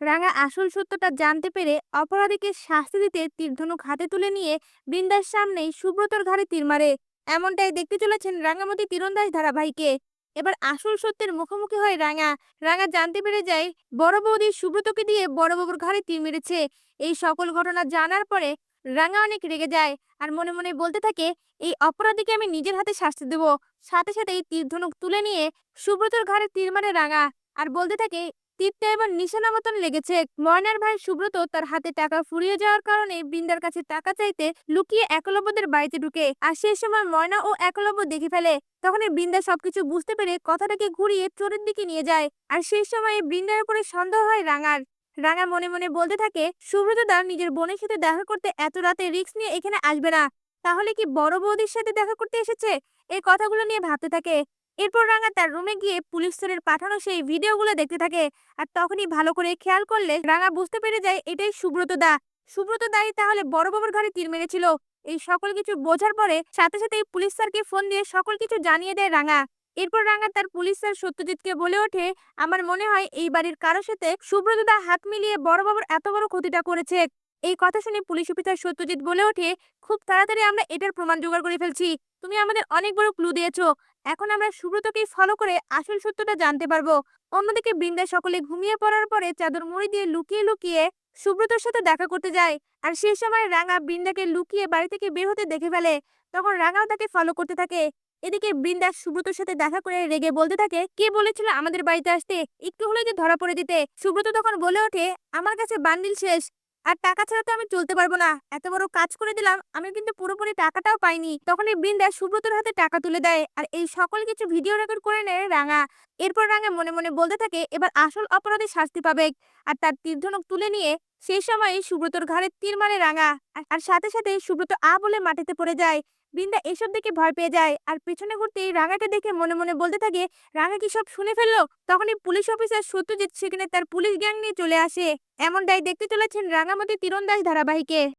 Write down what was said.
রাঙা আসল সত্যটা জানতে পেরে অপরাধীকে শাস্তি দিতে তীরধনুক হাতে তুলে নিয়ে বৃন্দার সামনেই সুব্রতর ঘাড়ে তীর মারে। এমনটাই দেখতে চলেছেন রাঙামতি তীরন্দাজ ধারাবাহিকে। এবার আসল সত্যের মুখোমুখি হয় রাঙা রাঙা জানতে পেরে যায় বড় বৌদি সুব্রতকে দিয়ে বড় বাবুর ঘাড়ে তীর মেরেছে। এই সকল ঘটনা জানার পরে রাঙা অনেক রেগে যায় আর মনে মনে বলতে থাকে, এই অপরাধীকে আমি নিজের হাতে শাস্তি দেব। সাথে সাথেই তীরধনুক তুলে নিয়ে সুব্রতর ঘাড়ে তীর মারে রাঙা আর বলতে থাকে তীরটা এবার নিশানা মতন লেগেছে। ময়নার ভাই সুব্রত তার হাতে টাকা ফুরিয়ে যাওয়ার কারণে বৃন্দার কাছে টাকা চাইতে লুকিয়ে একলব্যদের বাড়িতে ঢুকে। আর সেই সময় ময়না ও একলব্য দেখে ফেলে। তখনই বৃন্দা সবকিছু বুঝতে পেরে কথাটাকে ঘুরিয়ে চোরের দিকে নিয়ে যায়। আর সেই সময় বৃন্দার উপরে সন্দেহ হয় রাঙার। রাঙা মনে মনে বলতে থাকে, সুব্রত দা নিজের বোনের সাথে দেখা করতে এত রাতে রিস্ক নিয়ে এখানে আসবে না। তাহলে কি বড় বৌদির সাথে দেখা করতে এসেছে? এই কথাগুলো নিয়ে ভাবতে থাকে। এরপর রাঙা তার রুমে গিয়ে পুলিশ স্তরের পাঠানো সেই ভিডিওগুলো দেখতে থাকে। আর তখনই ভালো করে খেয়াল করলে রাঙা বুঝতে পেরে যায় এটাই সুব্রত দা। সুব্রত দাই তাহলে বড় বাবুর ঘরে তীর মেরেছিল। এই সকল কিছু বোঝার পরে সাথে সাথেই পুলিশ স্যারকে ফোন দিয়ে সকল কিছু জানিয়ে দেয় রাঙা এরপর রাঙা তার পুলিশ স্যার সত্যজিৎকে বলে ওঠে, আমার মনে হয় এই বাড়ির কারোর সাথে সুব্রত দা হাত মিলিয়ে বড় বাবুর এত বড় ক্ষতিটা করেছে। এই কথা শুনে পুলিশ অফিসার সত্যজিৎ বলে ওঠে, খুব তাড়াতাড়ি আমরা এটার প্রমাণ জোগাড় করে ফেলছি। তুমি আমাদের অনেক বড় ক্লু দিয়েছ। এখন আমরা সুব্রতকেই ফলো করে আসল সত্যটা জানতে পারব। অন্যদিকে বৃন্দা সকলে ঘুমিয়ে পড়ার পরে চাদর মুড়ি দিয়ে লুকিয়ে লুকিয়ে সুব্রতর সাথে দেখা করতে যায়। আর সেই সময় রাঙা বৃন্দাকে লুকিয়ে বাড়ি থেকে বের হতে দেখে ফেলে। তখন রাঙাও তাকে ফলো করতে থাকে। এদিকে বৃন্দা সুব্রতর সাথে দেখা করে রেগে বলতে থাকে, কে বলেছিল আমাদের বাড়িতে আসতে? একটু হলে যে ধরা পড়ে দিতে সুব্রত তখন বলে ওঠে, আমার কাছে বান্ডিল শেষ। আর টাকা ছাড়া তো আমি চলতে পারব না। এত বড় কাজ করে দিলাম আমি কিন্তু পুরোপুরি টাকাটাও পাইনি। তখনই বৃন্দা সুব্রতর হাতে টাকা তুলে দেয় আর এই সকল কিছু ভিডিও রেকর্ড করে নেয় রাঙা। এরপর রাঙা মনে মনে বলতে থাকে, এবার আসল অপরাধে শাস্তি পাবে। আর তার তীর্ধনক তুলে নিয়ে সেই সময় সুব্রতর ঘাড়ে তীর মারে রাঙা আর- সাথে সাথে সুব্রত আ বলে মাটিতে পড়ে যায়। বৃন্দা এসব দেখে ভয় পেয়ে যায়। আর পেছনে ঘুরতে রাঙাকে দেখে মনে মনে বলতে থাকে, রাঙা কি সব শুনে ফেলল? তখনই পুলিশ অফিসার সত্যজিৎ সেখানে তার পুলিশ গ্যাং নিয়ে চলে আসে। এমনটাই দেখতে চলেছেন রাঙামতি তীরন্দাজ ধারাবাহিকে।